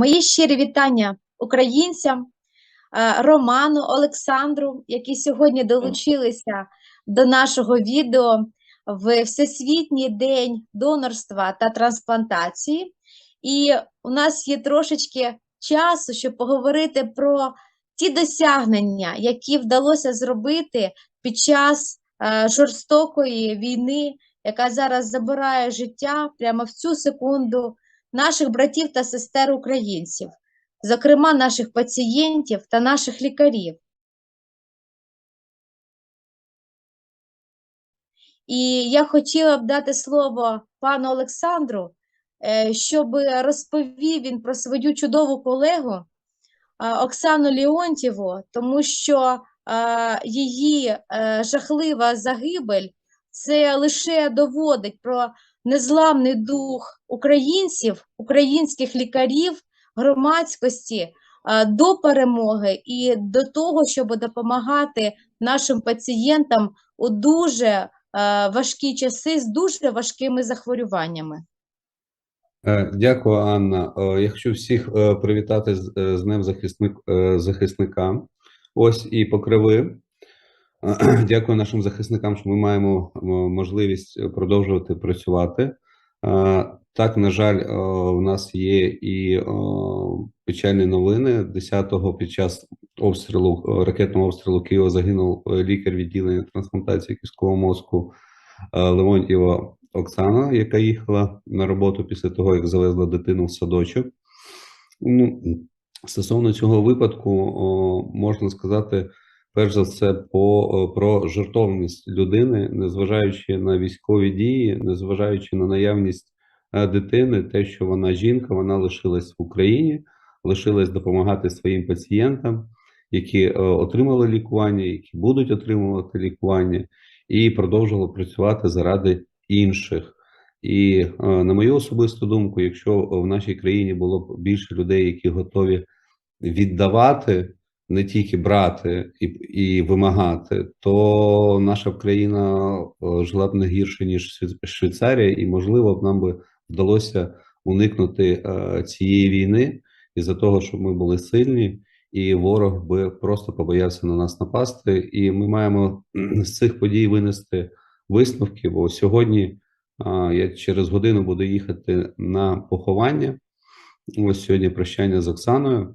Мої щирі вітання українцям, е, Роману, Олександру, які сьогодні долучилися до нашого відео в Всесвітній день донорства та трансплантації. І у нас є трошечки часу, щоб поговорити про ті досягнення, які вдалося зробити під час е, жорстокої війни, яка зараз забирає життя прямо в цю секунду наших братів та сестер українців, зокрема наших пацієнтів та наших лікарів. І я хотіла б дати слово пану Олександру, е, щоб розповів він про свою чудову колегу Оксану Леонтьєву, тому що її е, жахлива загибель це лише доводить про незламний дух українців, українських лікарів, громадськості е, до перемоги і до того, щоб допомагати нашим пацієнтам у дуже е, важкі часи з дуже важкими захворюваннями. Е, Дякую, Анна. Я хочу всіх привітати з Днем захисник, захисника. Ось і покриви. Е, Дякую нашим захисникам, що ми маємо можливість е, продовжувати працювати. Е, Так, на жаль, е, у нас є і е, печальні новини. 10-го під час обстрілу е, ракетного обстрілу Києва загинув е, лікар відділення трансплантації кісткового мозку е, Леонтьєва Оксана, яка їхала на роботу після того, як завезла дитину в садочок. Ну, стосовно цього випадку, можна сказати, перш за все, по, про жертовність людини, незважаючи на військові дії, незважаючи на наявність е, дитини, те, що вона жінка, вона лишилась в Україні, лишилась допомагати своїм пацієнтам, які е, отримали лікування, які будуть отримувати лікування, і продовжувала працювати заради інших. І е, на мою особисту думку, якщо в нашій країні було б більше людей, які готові віддавати, не тільки брати і, і вимагати, то наша країна е, жила б не гірше ніж Швейц- Швейцарія, і можливо б нам би вдалося уникнути е, цієї війни із-за того, щоб ми були сильні, і ворог би просто побоявся на нас напасти. І ми маємо з цих подій винести висновки. Бо сьогодні я через годину буду їхати на поховання. Ось сьогодні прощання з Оксаною.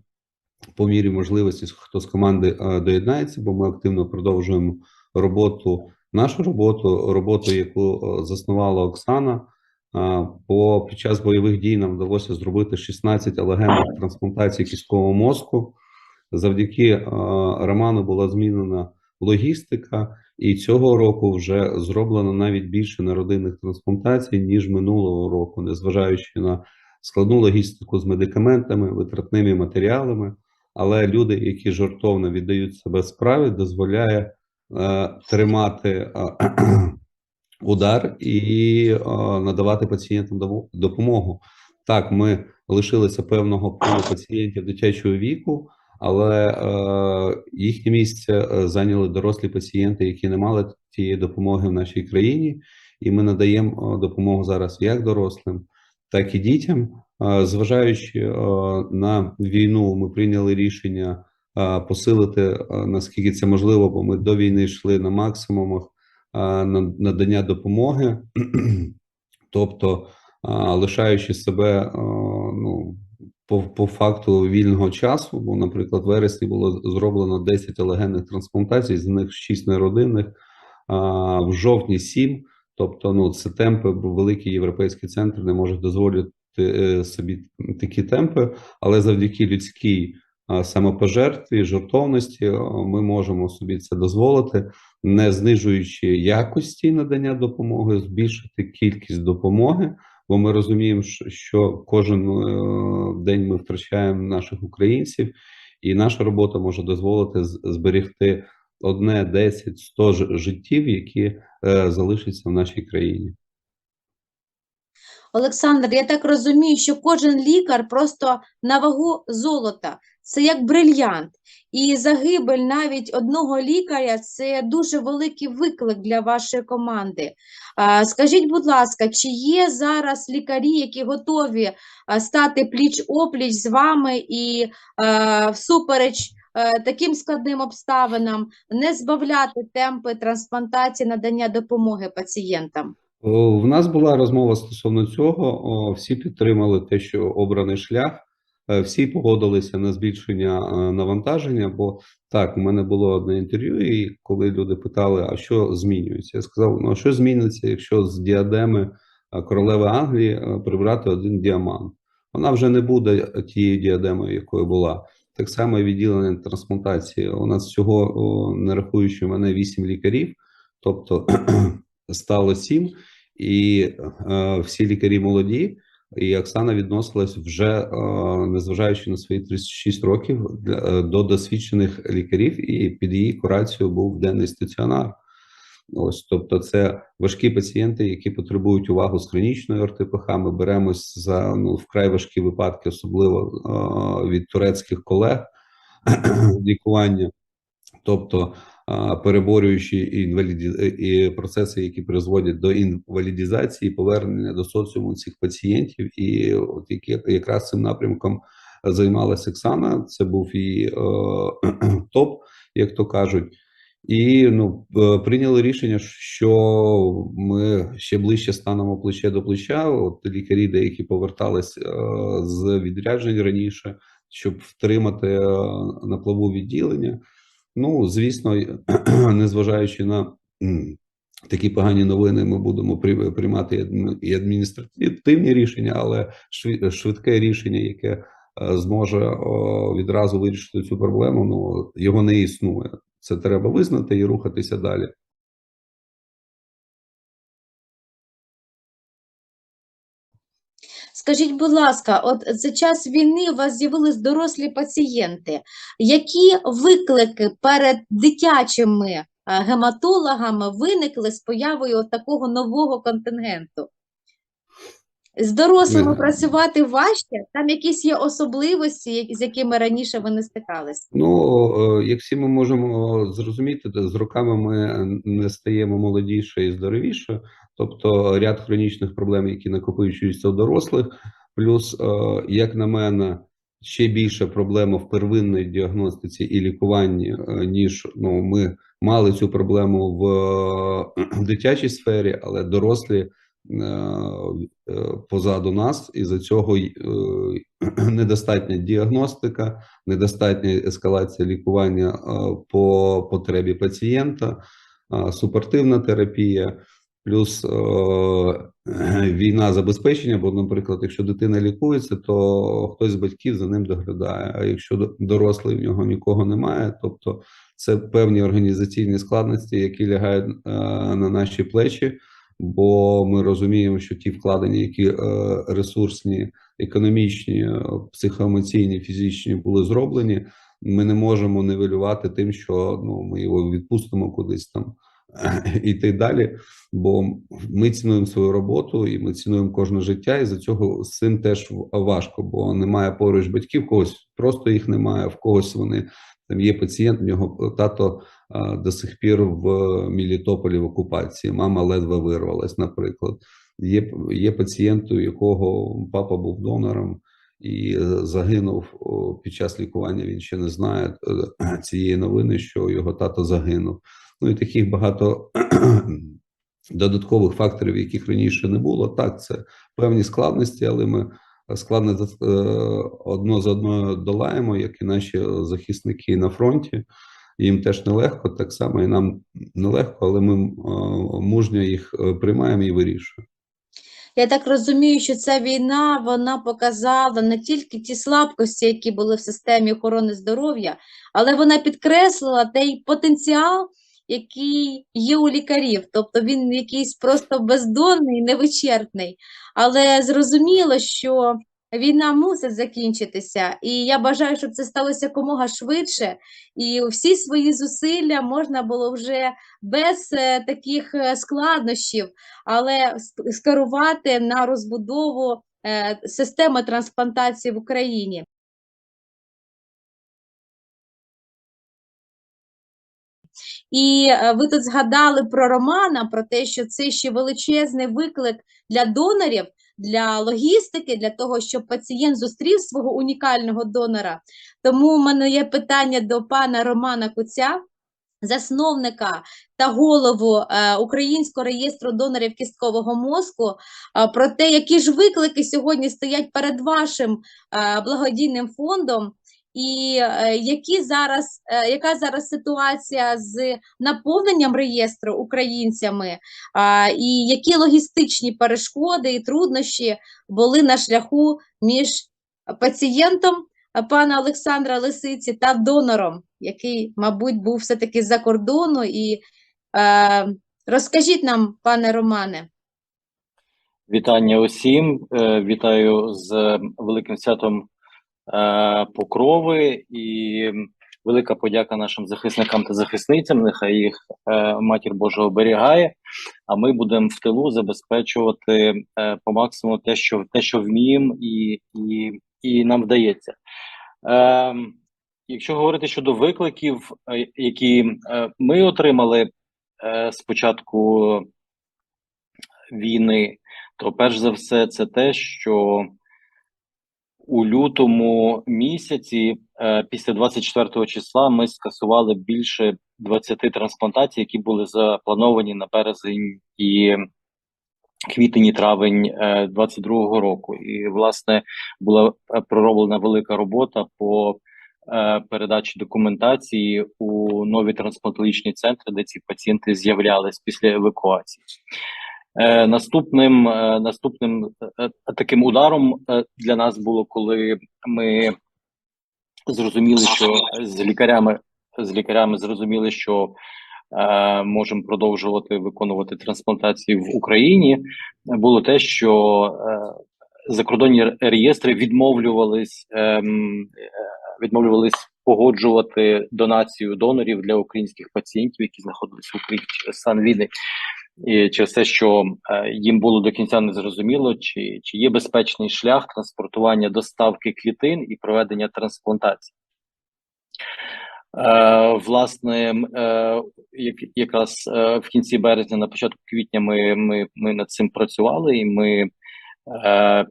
По мірі можливості, хто з команди доєднається, бо ми активно продовжуємо роботу, нашу роботу, роботу, яку заснувала Оксана. А, По під час бойових дій нам вдалося зробити 16 алогенних трансплантацій кісткового мозку. Завдяки Роману була змінена логістика, і цього року вже зроблено навіть більше народинних трансплантацій, ніж минулого року, незважаючи на складну логістику з медикаментами, витратними матеріалами. Але люди, які жартовно віддають себе справі, дозволяє е, тримати е, удар і е, надавати пацієнтам допомогу. Так, ми лишилися певного пулу пацієнтів дитячого віку, але е, їхнє місце е, зайняли дорослі пацієнти, які не мали тієї допомоги в нашій країні, і ми надаємо е, допомогу зараз як дорослим, так і дітям. Зважаючи на війну, ми прийняли рішення посилити наскільки це можливо, бо ми до війни йшли на максимумах надання допомоги, тобто лишаючи себе ну, по, по факту вільного часу, бо, наприклад, в вересні було зроблено 10 алогенних трансплантацій, з них 6 неродинних, в жовтні 7. Тобто, ну це темпи, бо великі європейські центри не можуть дозволити собі такі темпи, але завдяки людській самопожертві, жертовності, ми можемо собі це дозволити, не знижуючи якості надання допомоги, збільшити кількість допомоги. Бо ми розуміємо, що- кожен е, день ми втрачаємо наших українців, і наша робота може дозволити зберегти одне, 10, 100 ж- життів, які е, залишаться в нашій країні. Олександр, я так розумію, що кожен лікар просто на вагу золота. це як брильянт. І загибель навіть одного лікаря це дуже великий виклик для вашої команди. Скажіть, будь ласка, чи є зараз лікарі, які готові стати пліч-опліч з вами і всупереч таким складним обставинам не збавляти темпи трансплантації надання допомоги пацієнтам? В нас була розмова стосовно цього. Всі підтримали те, що обраний шлях. Е, Всі погодилися на збільшення е, навантаження. Бо так, у мене було одне інтерв'ю, і коли люди питали, а що змінюється, я сказав: ну а що зміниться, якщо з діадеми е, королеви Англії прибрати один діамант? Вона вже не буде тією діадемою, якою була. Так само і відділення трансплантації. У нас всього, не рахуючи мене, вісім лікарів, тобто стало сім, і е, всі лікарі молоді. І Оксана відносилась вже, е, незважаючи на свої 36 років, е, до досвідчених лікарів, і під її курацією був денний стаціонар. Ось, тобто, це важкі пацієнти, які потребують увагу з хронічною РТПХ. Ми беремось за ну, вкрай важкі випадки, особливо е, від турецьких колег лікування. Тобто, переборюючи інваліді... і процеси, які призводять до інвалідізації, повернення до соціуму цих пацієнтів, і от які якраз цим напрямком займалася Оксана. Це був її е, топ, як то кажуть. І ну е, прийняли рішення, що ми ще ближче станемо плече до плеча. От лікарі деякі повертались е, з відряджень раніше, щоб втримати е, на плаву відділення. Ну, звісно, незважаючи на такі погані новини, ми будемо при- приймати і адміністративні рішення, але швид- швидке рішення, яке е, зможе відразу вирішити цю проблему, ну його не існує. Це треба визнати і рухатися далі. Скажіть, будь ласка, от за час війни у вас з'явились дорослі пацієнти. Які виклики перед дитячими е, гематологами виникли з появою от такого нового контингенту? З дорослими Ми- працювати важче? Там якісь є особливості, з якими раніше ви не стикались? Ну, е, як всі ми можемо зрозуміти, з роками ми не стаємо молодіше і здоровіше, тобто ряд хронічних проблем, які накопичуються у дорослих, плюс, е, як на мене, ще більша проблема в первинній діагностиці і лікуванні, е, ніж ну, ми мали цю проблему в е, дитячій сфері, але дорослі позаду нас, і за цього недостатня діагностика недостатня ескалація лікування по потребі пацієнта, супортивна терапія, плюс е, війна забезпечення. Бо, наприклад, якщо дитина лікується, то хтось з батьків за ним доглядає. А якщо до- дорослий в нього нікого немає, тобто це певні організаційні складності, які лягають е, на наші плечі. Бо ми розуміємо, що ті вкладення, які е, ресурсні, економічні, е, психоемоційні, фізичні були зроблені, ми не можемо нивелювати тим, що ну ми його відпустимо кудись там так далі. Бо ми цінуємо свою роботу і ми цінуємо кожне життя, і за цього з цим теж важко, бо немає поруч батьків, когось просто їх немає, в когось вони там є пацієнт, в нього тато до сих пір в Мілітополі в окупації, мама ледве вирвалась, наприклад. Є, є пацієнт, у якого папа був донором і е, загинув під час лікування. Він ще не знає е, цієї новини, що його тато загинув. Ну і таких багато додаткових факторів, яких раніше не було. Так, це певні складності, але ми складності е, одно за одною долаємо, як і наші захисники на фронті. Їм теж нелегко, так само і нам нелегко, але ми е, мужньо їх е, приймаємо і вирішуємо. Я так розумію, що ця війна вона показала не тільки ті слабкості, які були в системі охорони здоров'я, але вона підкреслила той потенціал, який є у лікарів. Тобто він якийсь просто бездонний, невичерпний. Але зрозуміло, що війна мусить закінчитися, і я бажаю, щоб це сталося якомога швидше, і всі свої зусилля можна було вже без е, таких е, складнощів але скерувати на розбудову е, системи трансплантації в Україні. І е, ви тут згадали про Романа, про те, що це ще величезний виклик для донорів, для логістики, для того, щоб пацієнт зустрів свого унікального донора. Тому у мене є питання до пана Романа Куця, засновника та голову е, Українського реєстру донорів кісткового мозку, е, про те, які ж виклики сьогодні стоять перед вашим благодійним фондом. І е, які зараз, е, яка зараз ситуація з наповненням реєстру українцями, і які логістичні перешкоди і труднощі були на шляху між пацієнтом е, пана Олександра Лисиці та донором, який, мабуть, був все-таки з-за кордону. І розкажіть нам, пане Романе. Вітання усім. Вітаю з великим святом Покрови і велика подяка нашим захисникам та захисницям. Нехай їх е, матір Божа оберігає. А ми будемо в тилу забезпечувати е, по максимуму те, що те, що вміємо, і, і, і нам вдається. Е, Якщо говорити щодо викликів, е, які е, ми отримали е, з початку війни, то перш за все, це те, що у лютому місяці, е, після 24 числа, ми скасували більше 20 трансплантацій, які були заплановані на березень і квітень і травень е, 22-го року. І, власне, була е, пророблена велика робота по е, передачі документації у нові трансплантологічні центри, де ці пацієнти з'являлись після евакуації. Е, наступним е, наступним е, таким ударом для нас було, коли ми зрозуміли, що з лікарями з лікарями зрозуміли, що можемо продовжувати виконувати трансплантації в Україні. Було те, що закордонні реєстри відмовлювались ем, е, відмовлювались погоджувати донацію донорів для українських пацієнтів, які знаходилися в Україні через стан. І через те, що е, їм було до кінця не зрозуміло, чи, чи є безпечний шлях транспортування доставки клітин і проведення трансплантації. Е, власне, е, як, якраз е, в кінці березня, на початку квітня, ми, ми, ми над цим працювали, і ми е,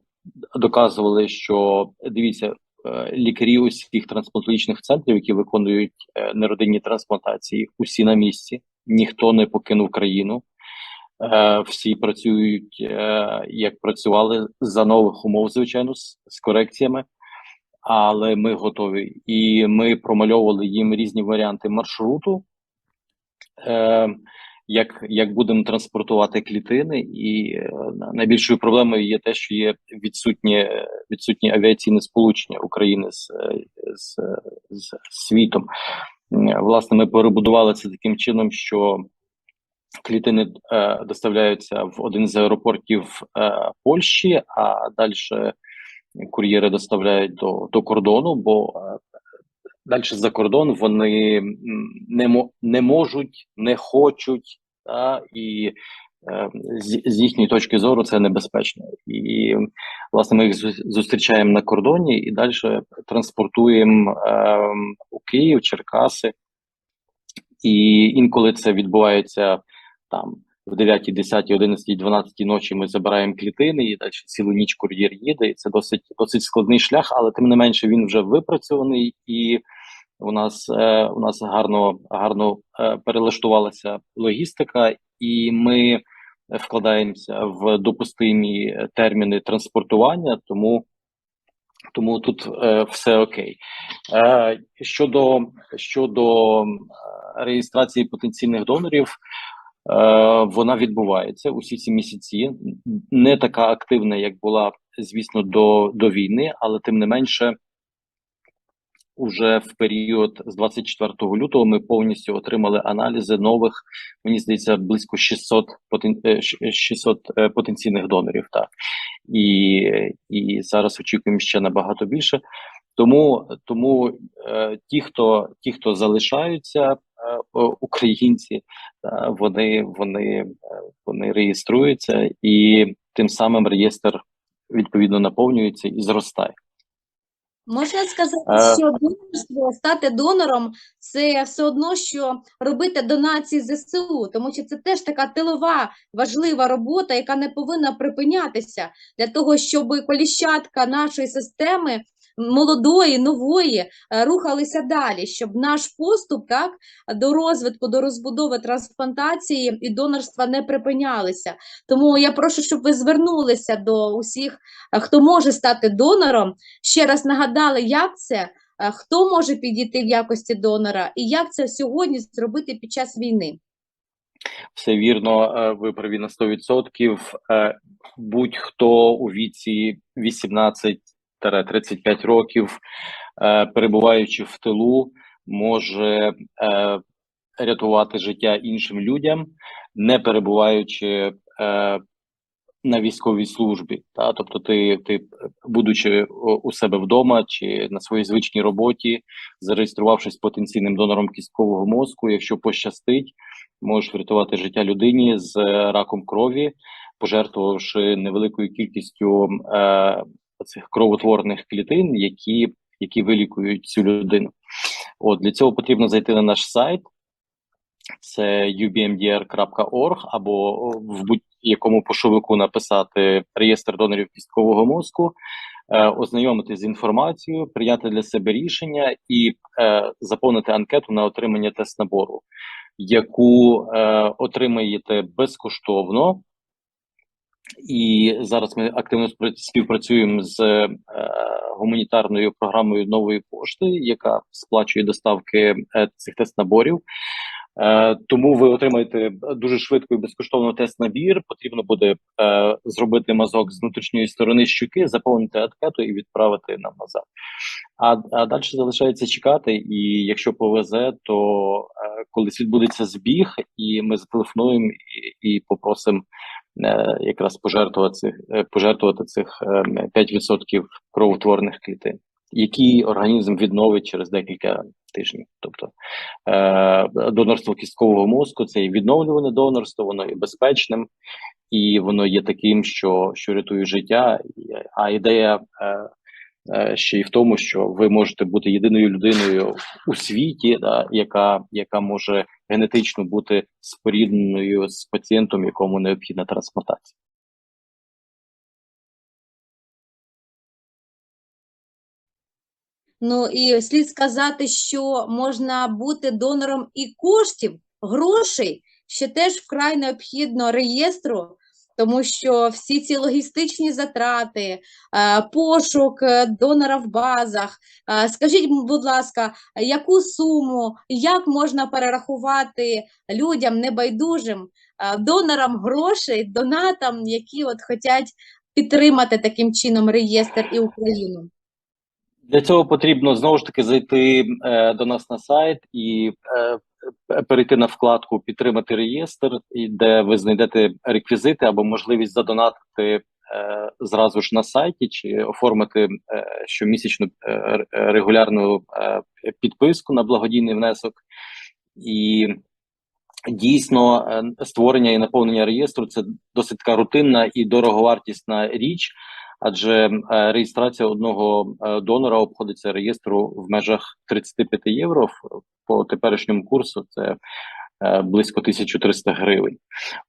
доказували, що дивіться, е, лікарі усіх трансплантологічних центрів, які виконують неродинні трансплантації, усі на місці, ніхто не покинув країну. Е, всі працюють е, як працювали за нових умов, звичайно, з, з корекціями, але ми готові. І ми промальовували їм різні варіанти маршруту, е, як, як будемо транспортувати клітини. І найбільшою проблемою є те, що є відсутні, відсутні авіаційне сполучення України з, з, з світом. Власне, ми перебудували це таким чином, що клітини е, доставляються в один з аеропортів е, Польщі, а далі кур'єри доставляють до, до кордону, бо е, далі за кордон вони не, не можуть, не хочуть, та, і е, з, з їхньої точки зору це небезпечно. І власне ми їх зустрічаємо на кордоні і далі транспортуємо е, у Київ, Черкаси. І інколи це відбувається там в 9, 10, 11, 12 ночі ми забираємо клітини і далі цілу ніч кур'єр їде. Це досить досить складний шлях, але тим не менше він вже випрацьований, і у нас е, у нас гарно гарно е, перелаштувалася логістика, і ми вкладаємося в допустимі терміни транспортування, тому. Тому тут е, все окей. Е, щодо щодо е, реєстрації потенційних донорів, вона відбувається усі ці місяці. Не така активна, як була, звісно, до, до війни, але тим не менше, уже в період з 24 лютого ми повністю отримали аналізи нових, мені здається, близько 600 потен... е, 600 е, потенційних донорів. Так. І, і зараз очікуємо ще набагато більше. Тому, тому е, ті, хто ті, хто залишаються, е, українці, е, вони, вони, е, вони реєструються, і тим самим реєстр відповідно наповнюється і зростає. Можна сказати, Е. що донорство, стати донором це все одно, що робити донації ЗСУ, тому що це теж така тилова важлива робота, яка не повинна припинятися для того, щоб коліщатка нашої системи молодої, нової е, рухалися далі, щоб наш поступ так до розвитку, до розбудови трансплантації і донорства не припинялися. Тому я прошу, щоб ви звернулися до усіх, е, хто може стати донором. Ще раз нагадали, як це, е, хто може підійти в якості донора, і як це сьогодні зробити під час війни. Все вірно, ви праві на 100%. Е, Будь-хто у віці 18-35 років, е, перебуваючи в тилу, може е, рятувати життя іншим людям, не перебуваючи е, на військовій службі. Та? Тобто, ти, ти, будучи у- себе вдома чи на своїй звичній роботі, зареєструвавшись потенційним донором кісткового мозку, якщо пощастить, можеш врятувати життя людині з раком крові, пожертвувавши невеликою кількістю цих кровотворних клітин, які, які вилікують цю людину. От для цього потрібно зайти на наш сайт. Це ubmdr.org або в будь-якому пошовику написати реєстр донорів кісткового мозку, е, ознайомитись з інформацією, прийняти для себе рішення і е, заповнити анкету на отримання тест набору, яку е, отримаєте безкоштовно. І зараз ми активно співпрацюємо з е, гуманітарною програмою нової пошти, яка сплачує доставки е, цих тест-наборів. Е, тому ви отримаєте дуже швидко і безкоштовно тест-набір. Потрібно буде е, зробити мазок з внутрішньої сторони щуки, заповнити анкету і відправити нам назад. А, а далі залишається чекати. І якщо повезе, то е, колись відбудеться збіг, і ми зателефонуємо і, і попросимо якраз пожертвувати цих е, пожертвувати цих е, 5% кровотворних клітин, які організм відновить через декілька тижнів. Тобто е, донорство кісткового мозку це і відновлюване донорство, воно є безпечним і воно є таким, що, що рятує життя. А ідея е, е, ще й в тому, що ви можете бути єдиною людиною у світі, да, яка, яка може генетично бути спорідненою з пацієнтом, якому необхідна трансплантація. Ну і слід сказати, що можна бути донором і коштів, грошей, що теж вкрай необхідно реєстру, тому що всі ці логістичні затрати, е, пошук е, донора в базах. Е, Скажіть, будь ласка, яку суму, як можна перерахувати людям небайдужим, донорам грошей, донатам, які от хочуть підтримати таким чином реєстр і Україну? Для цього потрібно знову ж таки зайти е, до нас на сайт і е, перейти на вкладку Підтримати реєстр, де ви знайдете реквізити або можливість задонатити е, зразу ж на сайті чи оформити е, щомісячну е, регулярну е, підписку на благодійний внесок. І дійсно е, створення і наповнення реєстру це досить така рутинна і дороговартісна річ. Адже е, реєстрація одного е, донора обходиться реєстру в межах 35 євро. По теперішньому курсу це е, близько 1300 гривень.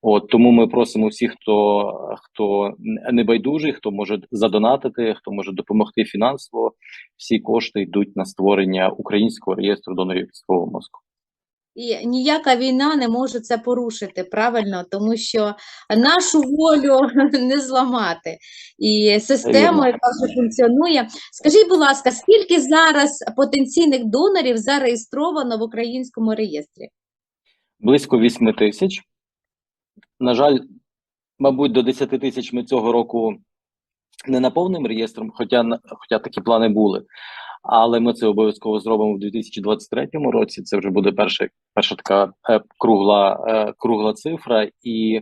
От тому ми просимо всіх, хто хто не байдужий, хто може задонатити, хто може допомогти фінансово. Всі кошти йдуть на створення українського реєстру донорів кісткового мозку. І ніяка війна не може це порушити, правильно, тому що нашу волю не зламати. І систему, Вірно. яка вже функціонує. Скажіть, будь ласка, скільки зараз потенційних донорів зареєстровано в українському реєстрі? Близько 8 тисяч. На жаль, мабуть, до 10 тисяч ми цього року не наповнимо реєстром, хоча, на- хоча такі плани були. Але ми це обов'язково зробимо в 2023 році. Це вже буде перша, перша така е, кругла, е, кругла цифра, і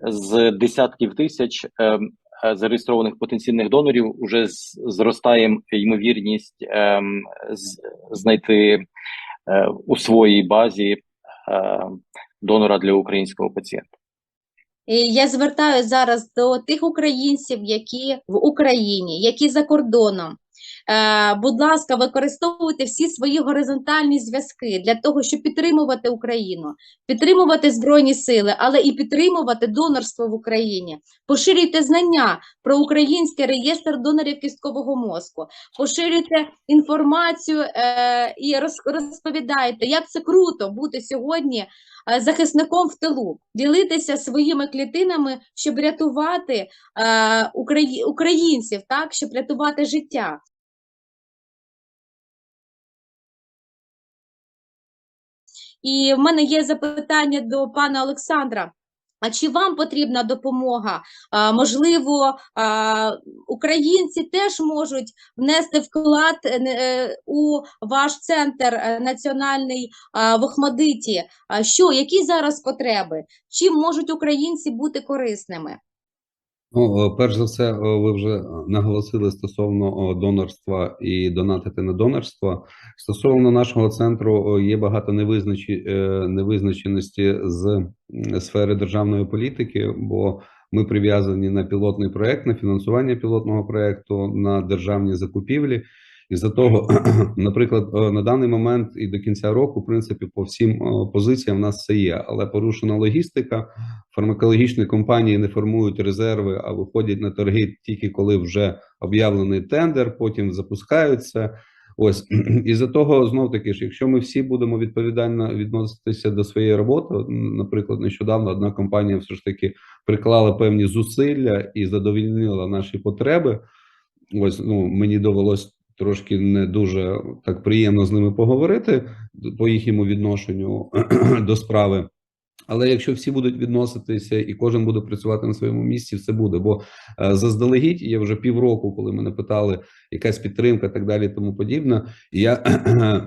з десятків тисяч е, зареєстрованих потенційних донорів уже з- зростає ймовірність знайти у своїй базі донора для українського пацієнта. Я звертаюся зараз до тих українців, які в Україні, які за кордоном. Е, Будь ласка, використовуйте всі свої горизонтальні зв'язки для того, щоб підтримувати Україну, підтримувати Збройні Сили, але і підтримувати донорство в Україні. Поширюйте знання про український реєстр донорів кісткового мозку, поширюйте інформацію е, і роз- розповідайте, як це круто бути сьогодні е, захисником в тилу, ділитися своїми клітинами, щоб рятувати українців, так, щоб рятувати життя. І в мене є запитання до пана Олександра. А чи вам потрібна допомога? А, можливо, а, українці теж можуть внести вклад е, е, у ваш центр е, національний а, в Охмадиті. А що, які зараз потреби? Чим можуть українці бути корисними? Ну, е, перш за все, е, ви вже наголосили стосовно донорства і донатити на донорство. Стосовно нашого центру є багато е, невизначеності з сфери державної політики, бо ми прив'язані на пілотний проект, на фінансування пілотного проекту, на державні закупівлі. І за того, наприклад, е, на даний момент і до кінця року, в принципі, по всім е, позиціям в нас все є, але порушена логістика. Фармакологічні компанії не формують резерви, а виходять на торги тільки коли вже об'явлений тендер, потім запускаються. Ось і за того знов таки ж, якщо ми всі будемо відповідально відноситися до своєї роботи, наприклад, нещодавно одна компанія все ж таки приклала певні зусилля і задовільнила наші потреби. Ось ну мені довелось трошки не дуже так приємно з ними поговорити по їхньому відношенню до справи. Але якщо всі будуть відноситися і кожен буде працювати на своєму місці, все буде. Бо е, заздалегідь я вже півроку, коли мене питали якась підтримка, так далі, і тому подібне. Я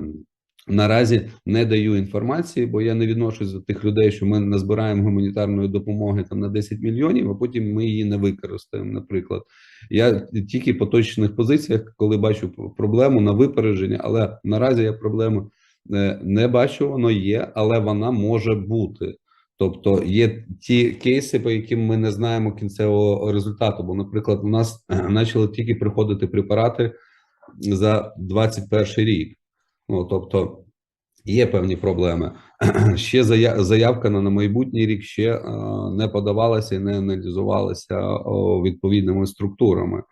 наразі не даю інформації, бо я не відношусь до тих людей, що ми назбираємо гуманітарної допомоги там на 10 мільйонів, а потім ми її не використаємо. Наприклад, я тільки по точних позиціях, коли бачу проблему на випередження, але наразі я проблему е, не бачу, воно є, але вона може бути. Тобто є ті кейси, по яким ми не знаємо кінцевого результату. Бо, наприклад, у нас е, почали тільки приходити препарати за 21 рік. Ну тобто є певні проблеми. Ще зая- заявка на, майбутній рік ще е, не подавалася і не аналізувалася відповідними структурами.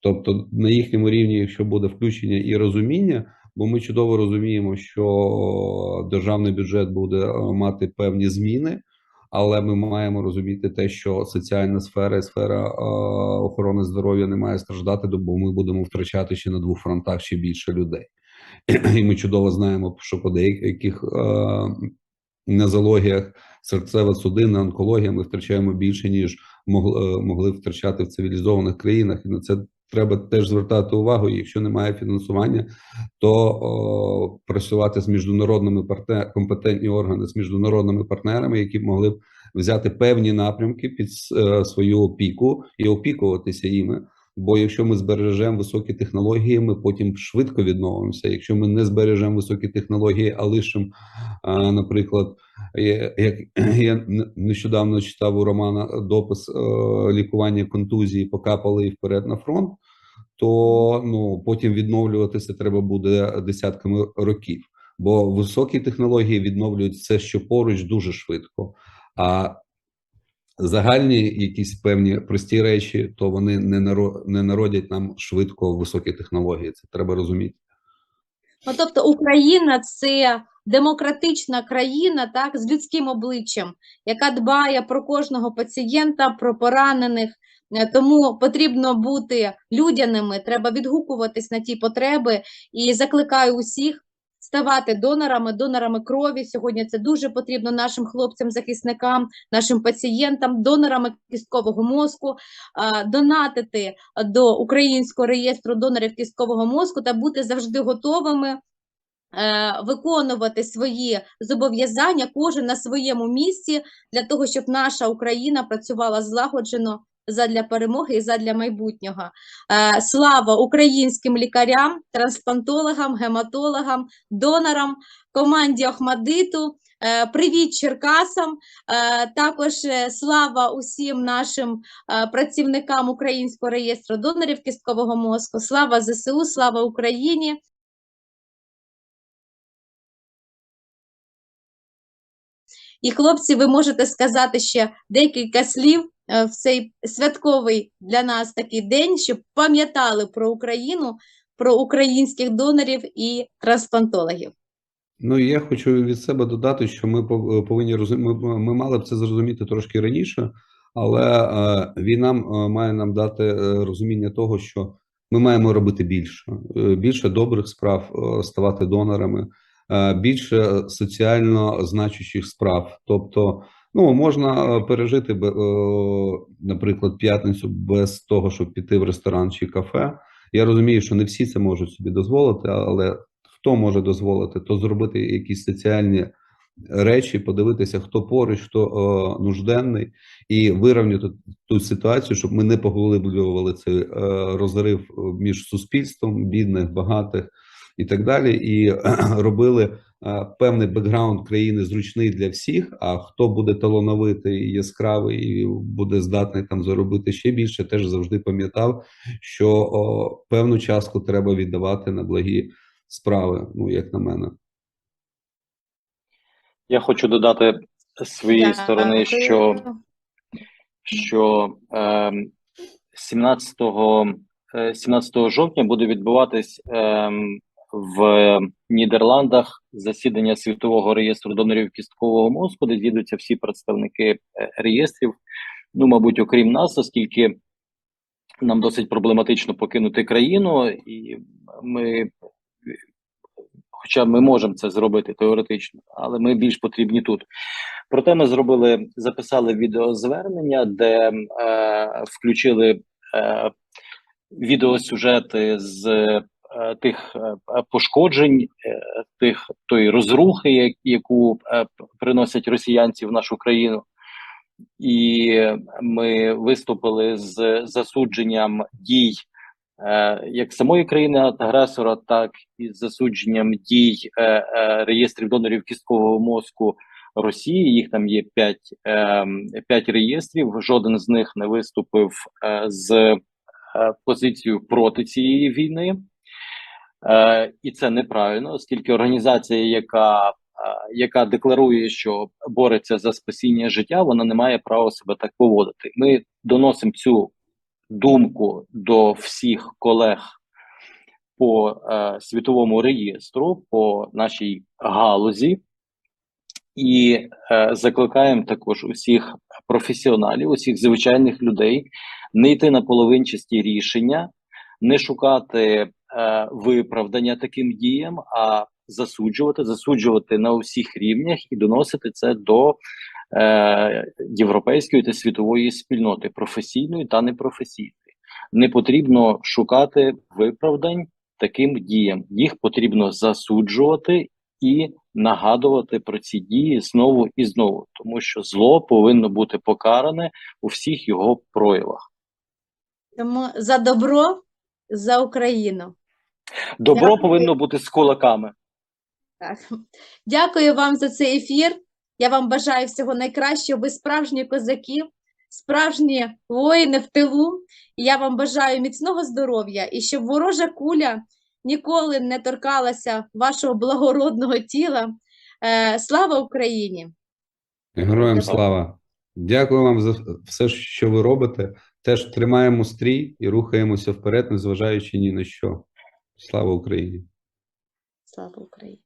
Тобто, на їхньому рівні, якщо буде включення і розуміння, бо ми чудово розуміємо, що державний бюджет буде е, мати певні зміни, але ми маємо розуміти те, що соціальна сфера і сфера е, охорони здоров'я не має страждати, бо ми будемо втрачати ще на двох фронтах ще більше людей. І ми чудово знаємо, що по деяких е, нозологіях серцево-судинна онкологія ми втрачаємо більше, ніж е, могли втрачати в цивілізованих країнах. І на це треба теж звертати увагу. Якщо немає фінансування, то о, працювати з міжнародними партнер, компетентні органи з міжнародними партнерами, які б могли б взяти певні напрямки під е, свою опіку і опікуватися іми. Бо якщо ми збережемо високі технології, ми потім швидко відновимося. Якщо ми не збережемо високі технології, а лишимо, наприклад, як я нещодавно читав у Романа допис е, лікування контузії, покапали і вперед на фронт, то ну потім відновлюватися треба буде десятками років. Бо високі технології відновлюють все, що поруч, дуже швидко. А загальні якісь певні прості речі, то вони не наро- народять нам швидко високі технології. Це треба розуміти. Ну, тобто Україна це демократична країна, так, з людським обличчям, яка дбає про кожного пацієнта, про поранених. Е, Тому потрібно бути людяними, треба відгукуватись на ті потреби і закликаю усіх ставати донорами, донорами крові. Сьогодні це дуже потрібно нашим хлопцям-захисникам, нашим пацієнтам, донорами кісткового мозку, донатити до українського реєстру донорів кісткового мозку та бути завжди готовими е, виконувати свої зобов'язання, кожен на своєму місці, для того, щоб наша Україна працювала злагоджено задля перемоги і задля майбутнього. Е, Слава українським лікарям, трансплантологам, гематологам, донорам, команді Охмадиту, Е, Привіт Черкасам! Е, Також слава усім нашим працівникам Українського реєстру донорів кісткового мозку. Слава ЗСУ, слава Україні! І, хлопці, ви можете сказати ще декілька слів е, в цей святковий для нас такий день, щоб пам'ятали про Україну, про українських донорів і трансплантологів. Ну, я хочу від себе додати, що ми пов- повинні ми, ми мали б це зрозуміти трошки раніше, але е, війна е, має нам дати е, розуміння того, що ми маємо робити більше, Е, більше добрих справ, е, ставати донорами, е, більше соціально значущих справ. Тобто, ну можна е, пережити, е, наприклад, п'ятницю без того, щоб піти в ресторан чи кафе. Я розумію, що не всі це можуть собі дозволити, але хто може дозволити, то зробити якісь соціальні речі, подивитися, хто поруч, хто е, нужденний, і вирівняти ту ситуацію, щоб ми не поглиблювали цей е, розрив е, між суспільством, бідних, багатих і так далі, і робили е, певний бекграунд країни зручний для всіх. А хто буде талановитий, яскравий і буде здатний там заробити ще більше, теж завжди пам'ятав, що о, певну частку треба віддавати на благі справи, ну як на мене. Я хочу додати з своєї сторони, що що е, 17, е, 17 жовтня буде відбуватись е, в Нідерландах засідання Світового реєстру донорів кісткового мозку, де з'їдуться всі представники е, реєстрів. Ну, мабуть, окрім нас, оскільки нам досить проблематично покинути країну, і ми, хоча ми можемо це зробити теоретично, але ми більш потрібні тут. Проте ми зробили, записали відеозвернення, де е, включили е, відеосюжети з тих е, пошкоджень, е, тих тої розрухи, яку е, приносять росіянці в нашу країну. І ми виступили з засудженням дій е, як самої країни-агресора, так і з засудженням дій е, е, реєстрів донорів кісткового мозку Росії. Їх там є п'ять, е, п'ять реєстрів. Жоден з них не виступив е, з е, позицією проти цієї війни. Е, і це неправильно, оскільки організація, яка, е, яка декларує, що бореться за спасіння життя, вона не має права себе так поводити. Ми доносимо цю думку до всіх колег по е, світовому реєстру, по нашій галузі, і е, закликаємо також усіх професіоналів, усіх звичайних людей не йти на половинчасті рішення, не шукати виправдання таким діям, а засуджувати, засуджувати на усіх рівнях і доносити це до е, європейської та світової спільноти, професійної та непрофесійної. Не потрібно шукати виправдань таким діям. Їх потрібно засуджувати і нагадувати про ці дії знову і знову, тому що зло повинно бути покаране у всіх його проявах. Тому за добро, за Україну. Добро Дякую. повинно бути з кулаками. Так. Дякую вам за цей ефір. Я вам бажаю всього найкращого. Ви справжні козаки, справжні воїни в тилу. І я вам бажаю міцного здоров'я і щоб ворожа куля ніколи не торкалася вашого благородного тіла. Е, слава Україні! Героям слава! Дякую вам за все, що ви робите. Теж тримаємо стрій і рухаємося вперед, незважаючи ні на що. Слава Україні! Слава Україні!